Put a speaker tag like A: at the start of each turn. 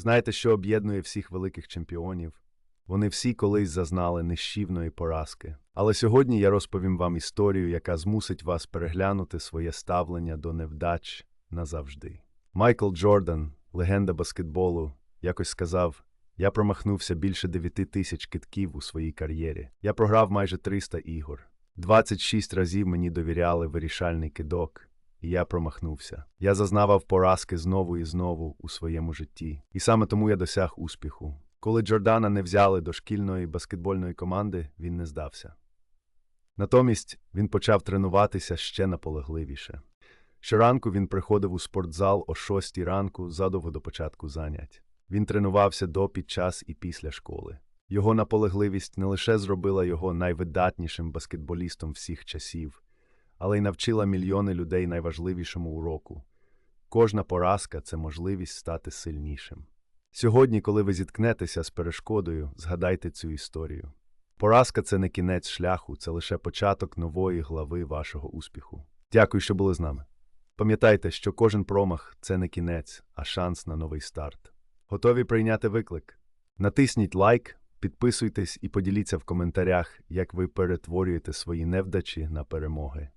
A: Знаєте, що об'єднує всіх великих чемпіонів? Вони всі колись зазнали нищівної поразки. Але сьогодні я розповім вам історію, яка змусить вас переглянути своє ставлення до невдач назавжди. Майкл Джордан, легенда баскетболу, якось сказав: Я промахнувся більше 9 тисяч китків у своїй кар'єрі. Я програв майже 300 ігор. 26 разів мені довіряли вирішальний кидок, я промахнувся. Я зазнавав поразки знову і знову у своєму житті. І саме тому я досяг успіху. Коли Джордана не взяли до шкільної баскетбольної команди, він не здався. Натомість він почав тренуватися ще наполегливіше. Щоранку він приходив у спортзал о 6 ранку задовго до початку занять. Він тренувався до, під час і після школи. Його наполегливість не лише зробила його найвидатнішим баскетболістом всіх часів, але й навчила мільйони людей найважливішому уроку. Кожна поразка це можливість стати сильнішим. Сьогодні, коли ви зіткнетеся з перешкодою, згадайте цю історію. Поразка це не кінець шляху, це лише початок нової глави вашого успіху. Дякую, що були з нами. Пам'ятайте, що кожен промах це не кінець, а шанс на новий старт. Готові прийняти виклик? Натисніть лайк, підписуйтесь і поділіться в коментарях, як ви перетворюєте свої невдачі на перемоги.